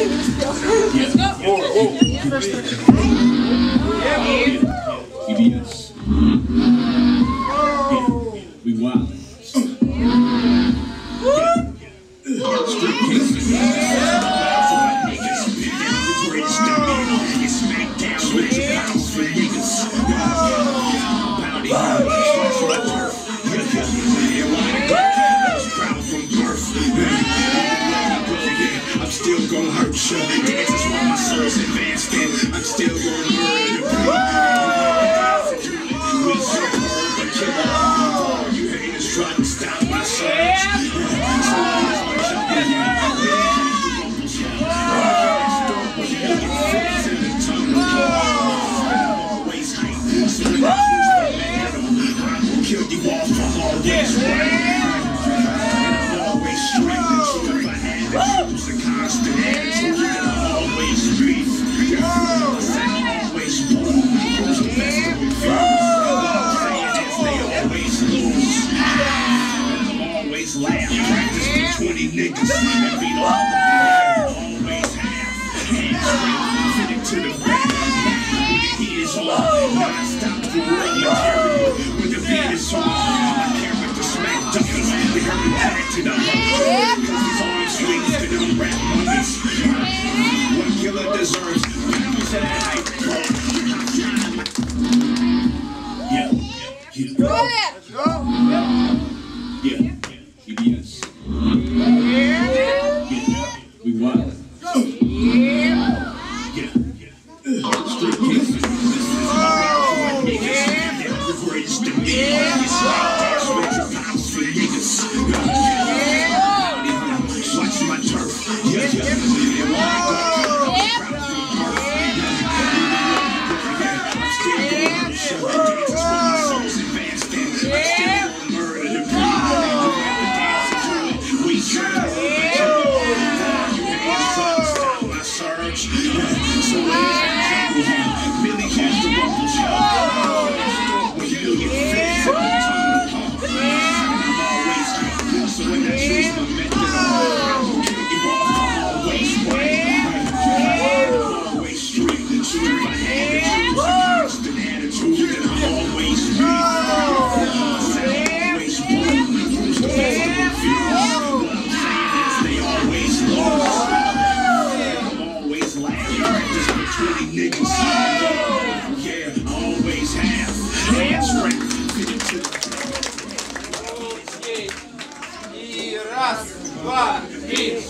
Go. Whoa, whoa. CBS. Yeah, we wild. Street cases. Hurt. Dance is why my soul's advanced in. I'm still gonna murder you. We so hard, but killer. You haters try to stop my surge. Always hype. So when I kill you all for always right. Always always laugh. Practice for 20 niggas. And beat all the. Always have. Hands straight. To the back. When the heat is on. Non-stop for. When the beat is on. My character smack duckies. They me back to the heart. Cause arms swings to them rap. Yeah, Go yeah. ahead. Yeah, CBS. Yeah, we wild. Yeah, street cases. This so it is Billy Cash the Bubbles, y'all. Million раз, два, три.